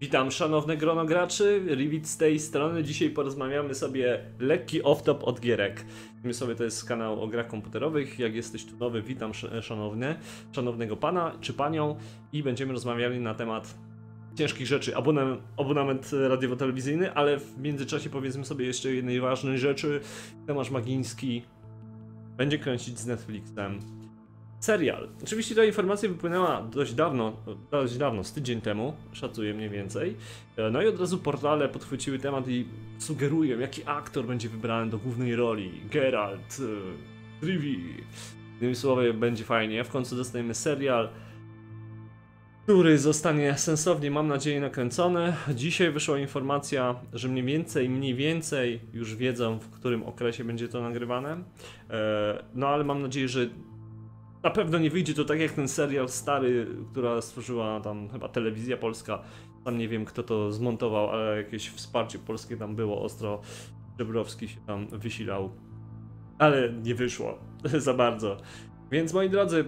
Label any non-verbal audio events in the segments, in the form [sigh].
Witam szanowne grono graczy, Rivit z tej strony. Dzisiaj porozmawiamy sobie lekki off-top od gierek. My sobie to jest kanał o grach komputerowych. Jak jesteś tu nowy, witam sz- szanowny, szanownego pana czy panią i będziemy rozmawiali na temat ciężkich rzeczy. Abonament, abonament radiowo-telewizyjny, ale w międzyczasie powiedzmy sobie jeszcze jednej ważnej rzeczy. Tomasz Magiński będzie kręcić z Netflixem serial. Oczywiście ta informacja wypłynęła dość dawno, dość dawno, z tydzień temu, szacuję mniej więcej. E, No i od razu portale podchwyciły temat i sugerują, jaki aktor będzie wybrany do głównej roli. Geralt, e, Trivi. Innymi słowy, będzie fajnie. W końcu dostajemy serial, który zostanie sensownie, mam nadzieję, nakręcony. Dzisiaj wyszła informacja, że mniej więcej, mniej więcej już wiedzą, w którym okresie będzie to nagrywane. E, No ale mam nadzieję, że na pewno nie wyjdzie to tak jak ten serial stary, która stworzyła tam chyba telewizja polska. Tam nie wiem kto to zmontował, ale jakieś wsparcie polskie tam było ostro. Żebrowski się tam wysilał. Ale nie wyszło [laughs] za bardzo. Więc moi drodzy,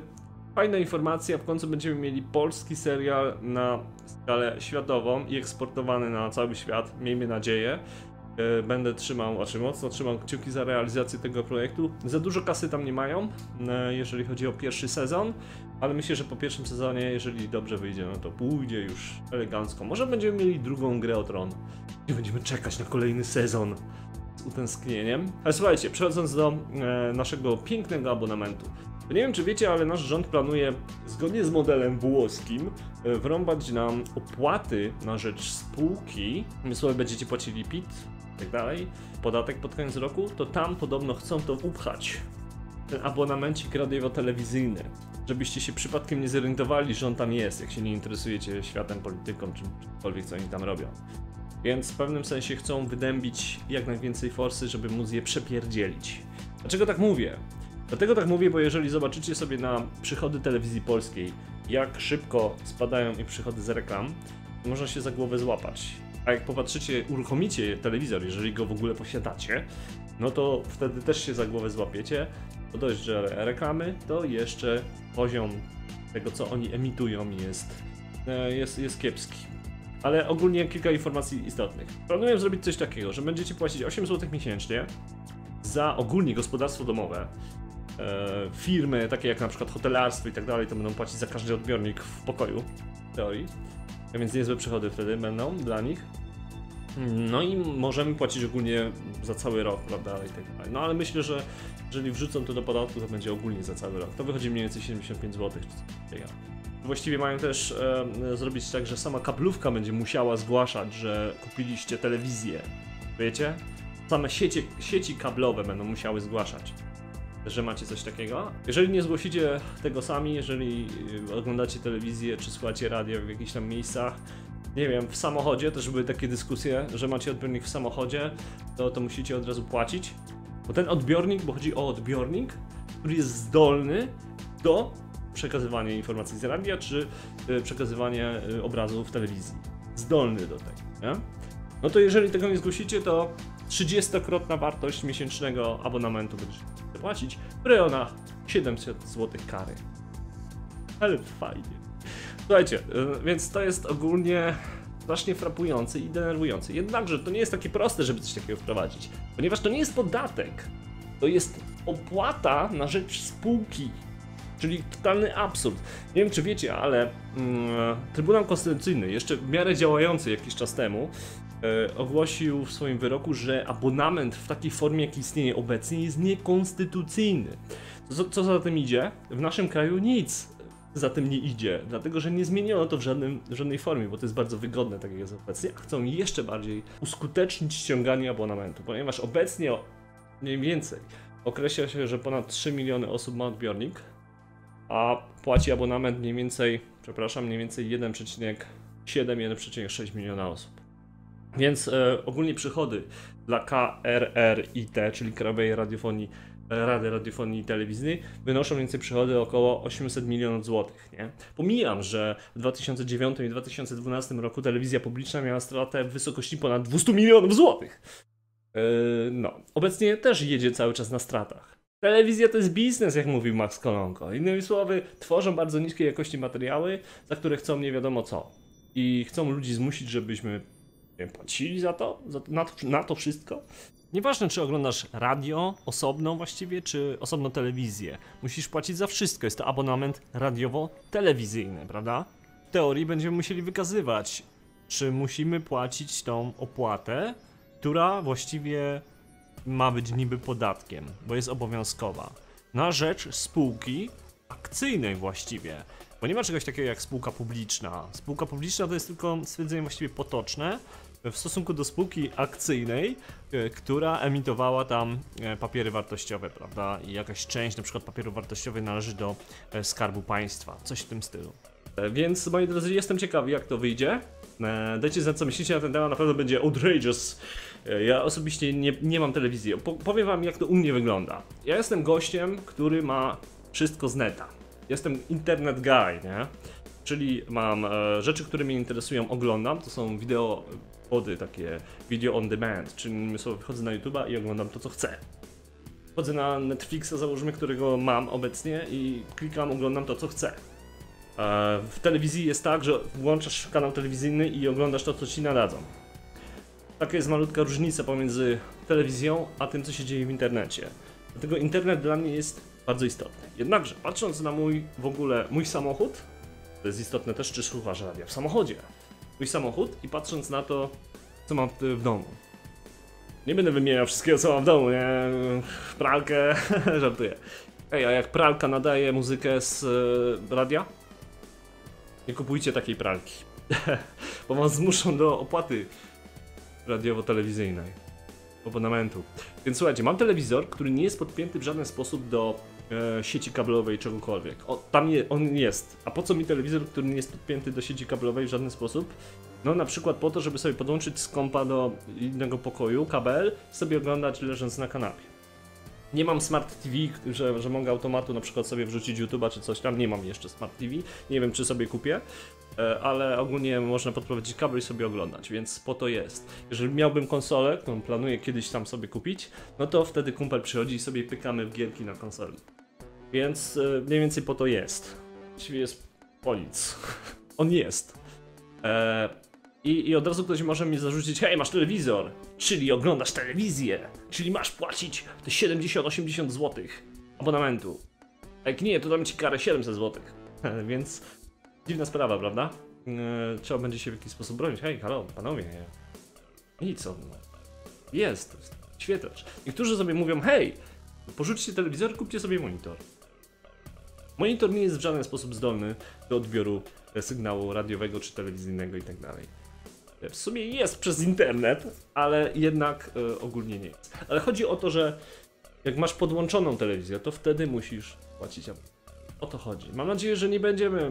fajna informacja. W końcu będziemy mieli polski serial na skalę światową i eksportowany na cały świat. Miejmy nadzieję. E, Będę trzymał, znaczy mocno trzymał kciuki za realizację tego projektu. Za dużo kasy tam nie mają, e, jeżeli chodzi o pierwszy sezon, ale myślę, że po pierwszym sezonie, jeżeli dobrze wyjdzie, no to pójdzie już elegancko. Może będziemy mieli drugą grę o tron i będziemy czekać na kolejny sezon z utęsknieniem. Ale słuchajcie, przechodząc do e, naszego pięknego abonamentu. Nie wiem, czy wiecie, ale nasz rząd planuje, zgodnie z modelem włoskim, e, wrąbać nam opłaty na rzecz spółki. Wysłowie będziecie płacili PIT tak dalej, podatek pod koniec roku, to tam podobno chcą to upchać. Ten abonamencik radiowo-telewizyjny. Żebyście się przypadkiem nie zorientowali, że on tam jest, jak się nie interesujecie światem, polityką, czy czymkolwiek, co oni tam robią. Więc w pewnym sensie chcą wydębić jak najwięcej forsy, żeby móc je przepierdzielić. Dlaczego tak mówię? Dlatego tak mówię, bo jeżeli zobaczycie sobie na przychody telewizji polskiej, jak szybko spadają ich przychody z reklam, można się za głowę złapać. A jak popatrzycie, uruchomicie telewizor, jeżeli go w ogóle posiadacie, no to wtedy też się za głowę złapiecie. To dość, że reklamy, to jeszcze poziom tego, co oni emitują jest, e, jest, jest kiepski. Ale ogólnie kilka informacji istotnych. Planuję zrobić coś takiego, że będziecie płacić 8 zł miesięcznie za ogólnie gospodarstwo domowe. E, firmy takie jak na przykład hotelarstwo i tak dalej, to będą płacić za każdy odbiornik w pokoju, w teorii. Więc niezłe przychody wtedy będą dla nich. No i możemy płacić ogólnie za cały rok, prawda, i tak dalej. No ale myślę, że jeżeli wrzucą to do podatku, to będzie ogólnie za cały rok. To wychodzi mniej więcej 75 zł, czy coś. Właściwie mają też e, zrobić tak, że sama kablówka będzie musiała zgłaszać, że kupiliście telewizję. Wiecie? Same sieci, sieci kablowe będą musiały zgłaszać, że macie coś takiego. Jeżeli nie zgłosicie tego sami, jeżeli y, oglądacie telewizję czy słuchacie radio w jakichś tam miejscach, nie wiem, w samochodzie też były takie dyskusje, że macie odbiornik w samochodzie, to, to musicie od razu płacić. Bo ten odbiornik, bo chodzi o odbiornik, który jest zdolny do przekazywania informacji z radia, czy y, przekazywania y, obrazu w telewizji. Zdolny do tego, nie? No to jeżeli tego nie zgłosicie, to 30-krotna wartość miesięcznego abonamentu będziecie płacić, na 700 zł kary. Ale fajnie. Słuchajcie, y, więc to jest ogólnie strasznie frapujące i denerwujące. Jednakże to nie jest takie proste, żeby coś takiego wprowadzić, ponieważ to nie jest podatek. To jest opłata na rzecz spółki. Czyli totalny absurd. Nie wiem, czy wiecie, ale mm, Trybunał Konstytucyjny, jeszcze w miarę działający jakiś czas temu, ogłosił w swoim wyroku, że abonament w takiej formie, jaki istnieje obecnie, jest niekonstytucyjny. Co, co za tym idzie? W naszym kraju nic za tym nie idzie, dlatego że nie zmieniono to w, żadnym, w żadnej formie, bo to jest bardzo wygodne, tak jak jest obecnie, a chcą jeszcze bardziej uskutecznić ściąganie abonamentu, ponieważ obecnie mniej więcej określa się, że ponad 3 miliony osób ma odbiornik, a płaci abonament mniej więcej, przepraszam, mniej więcej 1,7-1,6 miliona osób. Więc e, ogólnie przychody dla KRRiT, czyli Krajowej Radiofonii, Rady Radiofonii i Telewizyjnej, wynoszą mniej więcej przychody około 800 milionów złotych. Pomijam, że w 2009 i 2012 roku telewizja publiczna miała stratę w wysokości ponad 200 milionów złotych. Yy, no, obecnie też jedzie cały czas na stratach. Telewizja to jest biznes, jak mówił Max Kolonko. Innymi słowy, tworzą bardzo niskiej jakości materiały, za które chcą nie wiadomo co. i chcą ludzi zmusić, żebyśmy płacili za to, za, na, to, na to wszystko. Nieważne, czy oglądasz radio osobno właściwie, czy osobno telewizję. Musisz płacić za wszystko. Jest to abonament radiowo-telewizyjny, prawda? W teorii będziemy musieli wykazywać, czy musimy płacić tą opłatę, która właściwie ma być niby podatkiem, bo jest obowiązkowa. Na rzecz spółki akcyjnej właściwie. Bo nie ma czegoś takiego jak spółka publiczna. Spółka publiczna to jest tylko stwierdzenie właściwie potoczne w stosunku do spółki akcyjnej, e, która emitowała tam e, papiery wartościowe, prawda? I jakaś część na przykład papierów wartościowych należy do e, skarbu państwa, coś w tym stylu. Więc moi drodzy, jestem ciekawy jak to wyjdzie. Dajcie znać co myślicie na ten temat, na pewno będzie outrageous. Ja osobiście nie, nie mam telewizji. Po, powiem wam jak to u mnie wygląda. Ja jestem gościem, który ma wszystko z neta. Jestem internet guy, nie? Czyli mam e, rzeczy, które mnie interesują, oglądam. To są wideo wody, takie video on demand, czyli sobie wchodzę na YouTube'a i oglądam to, co chcę. Wchodzę na Netflixa, załóżmy, którego mam obecnie i klikam, oglądam to, co chcę. E, w telewizji jest tak, że włączasz kanał telewizyjny i oglądasz to, co ci nadadzą. Taka jest malutka różnica pomiędzy telewizją, a tym, co się dzieje w internecie. Dlatego internet dla mnie jest bardzo istotny. Jednakże, patrząc na mój w ogóle mój samochód, to jest istotne też, czy słuchasz radia w samochodzie. Mój samochód i patrząc na to, co mam w domu. Nie będę wymieniał wszystkiego, co mam w domu, nie? Pralkę, [laughs] żartuję. Ej, a jak pralka nadaje muzykę z y, radia? Nie kupujcie takiej pralki. [laughs] Bo was zmuszą do opłaty radiowo-telewizyjnej. Abonamentu. Więc słuchajcie, mam telewizor, który nie jest podpięty w żaden sposób do sieci kablowej czegokolwiek. O, tam je, on jest. A po co mi telewizor, który nie jest podpięty do sieci kablowej w żaden sposób? No na przykład po to, żeby sobie podłączyć z kompa do innego pokoju kabel, sobie oglądać leżąc na kanapie. Nie mam Smart TV, że, że mogę automatu na przykład sobie wrzucić YouTube'a czy coś tam. Nie mam jeszcze Smart TV. Nie wiem, czy sobie kupię, e, ale ogólnie można podprowadzić kabel i sobie oglądać, więc po to jest. Jeżeli miałbym konsolę, którą planuję kiedyś tam sobie kupić, no to wtedy kumpel przychodzi i sobie pykamy w gierki na konsoli. Więc e, mniej więcej po to jest. Właściwie jest po. [laughs] On jest. E, i, I od razu ktoś może mi zarzucić, hej, masz telewizor, czyli oglądasz telewizję, czyli masz płacić te 70-80 zł abonamentu. A jak nie, to dam ci karę 700 zł. [laughs] Więc dziwna sprawa, prawda? Eee, trzeba będzie się w jakiś sposób bronić. Hej, halo, panowie. Nic on. Jest, świetlacz. Niektórzy sobie mówią, hej, porzućcie telewizor, kupcie sobie monitor. Monitor nie jest w żaden sposób zdolny do odbioru sygnału radiowego czy telewizyjnego itd. Tak w sumie jest przez internet, ale jednak y, ogólnie nie jest. Ale chodzi o to, że jak masz podłączoną telewizję, to wtedy musisz płacić. O to chodzi. Mam nadzieję, że nie będziemy.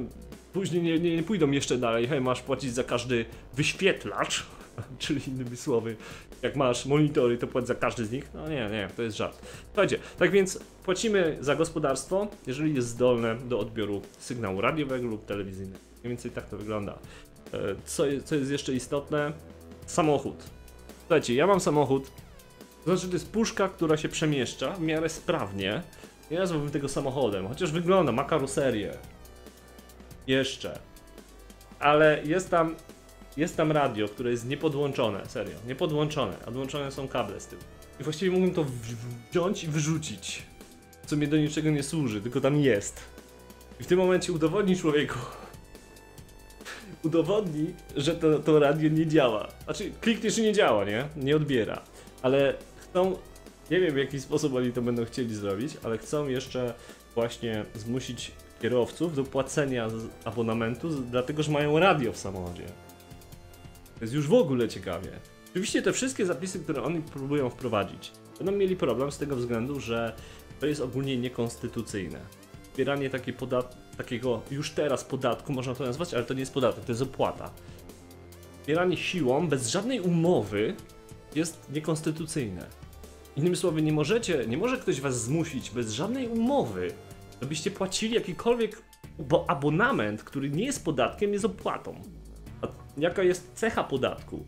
Później nie, nie, nie pójdą jeszcze dalej. Hej, masz płacić za każdy wyświetlacz, [laughs] czyli innymi słowy, jak masz monitory, to płać za każdy z nich. No nie, nie, to jest żart. Słuchajcie, tak więc płacimy za gospodarstwo, jeżeli jest zdolne do odbioru sygnału radiowego lub telewizyjnego. Mniej więcej tak to wygląda. E, co, co jest jeszcze istotne? Samochód. Słuchajcie, ja mam samochód. To znaczy, to jest puszka, która się przemieszcza w miarę sprawnie. Nie nazwałbym tego samochodem, chociaż wygląda, ma karoserię. Jeszcze. Ale jest tam, jest tam radio, które jest niepodłączone, serio, niepodłączone. Odłączone są kable z tyłu. I właściwie mógłbym to wziąć i wyrzucić. Co mnie do niczego nie służy, tylko tam jest. I w tym momencie udowodni człowieku, [laughs] udowodni, że to, to radio nie działa. Znaczy, klikniesz i nie działa, nie? Nie odbiera. Ale chcą, nie wiem w jaki sposób oni to będą chcieli zrobić, ale chcą jeszcze właśnie zmusić kierowców do płacenia abonamentu, dlatego że mają radio w samochodzie. To jest już w ogóle ciekawie. Oczywiście te wszystkie zapisy, które oni próbują wprowadzić, będą mieli problem z tego względu, że to jest ogólnie niekonstytucyjne. Zbieranie takiego już teraz podatku, można to nazwać, ale to nie jest podatek, to jest opłata. Zbieranie siłą, bez żadnej umowy, jest niekonstytucyjne. Innymi słowy, nie możecie, nie może ktoś was zmusić bez żadnej umowy, żebyście płacili jakikolwiek, bo abonament, który nie jest podatkiem, jest opłatą. Jaka jest cecha podatku?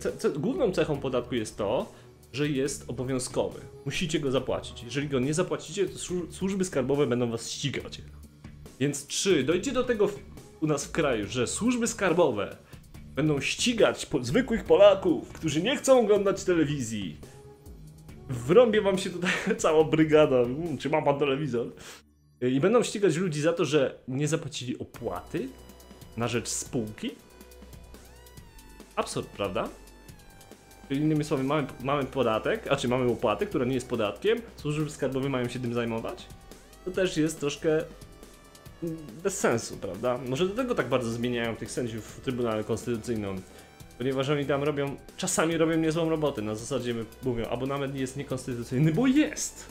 Ce, ce, główną cechą podatku jest to, że jest obowiązkowy. Musicie go zapłacić. Jeżeli go nie zapłacicie, to służby skarbowe będą was ścigać. Więc czy dojdzie do tego w, u nas w kraju, że służby skarbowe będą ścigać po zwykłych Polaków, którzy nie chcą oglądać telewizji. Wrąbie wam się tutaj [laughs] cała brygada. Mm, Czy ma pan telewizor? I będą ścigać ludzi za to, że nie zapłacili opłaty na rzecz spółki. Absurd, prawda? Czyli innymi słowy, mamy, mamy podatek, a czy mamy opłatę, która nie jest podatkiem, służby skarbowe mają się tym zajmować. To też jest troszkę bez sensu, prawda? Może do tego tak bardzo zmieniają tych sędziów w Trybunale Konstytucyjnym, ponieważ oni tam robią, czasami robią niezłą robotę, na zasadzie mówią, abonament jest niekonstytucyjny, bo jest!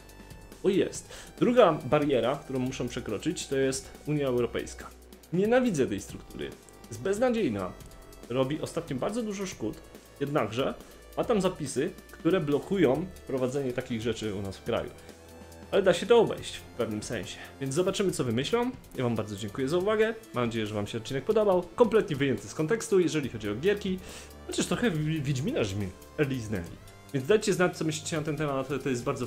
Bo jest. Druga bariera, którą muszą przekroczyć, to jest Unia Europejska. Nienawidzę tej struktury. Jest beznadziejna. Robi ostatnio bardzo dużo szkód, jednakże ma tam zapisy, które blokują prowadzenie takich rzeczy u nas w kraju. Ale da się to obejść w pewnym sensie. Więc zobaczymy, co wymyślą. Ja Wam bardzo dziękuję za uwagę. Mam nadzieję, że Wam się odcinek podobał. Kompletnie wyjęty z kontekstu, jeżeli chodzi o gierki. Chociaż trochę Wi- Wiedźmina żmi liznęli. Więc dajcie znać, co myślicie na ten temat. To jest bardzo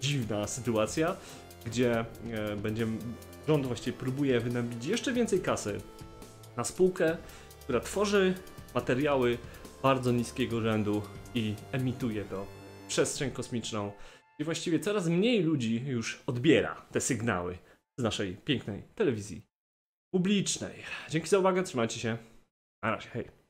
dziwna sytuacja, gdzie e, będzie rząd właściwie próbuje wynabić jeszcze więcej kasy na spółkę, która tworzy materiały bardzo niskiego rzędu i emituje to w przestrzeń kosmiczną. I właściwie coraz mniej ludzi już odbiera te sygnały z naszej pięknej telewizji publicznej. Dzięki za uwagę, trzymajcie się. Na razie, hej.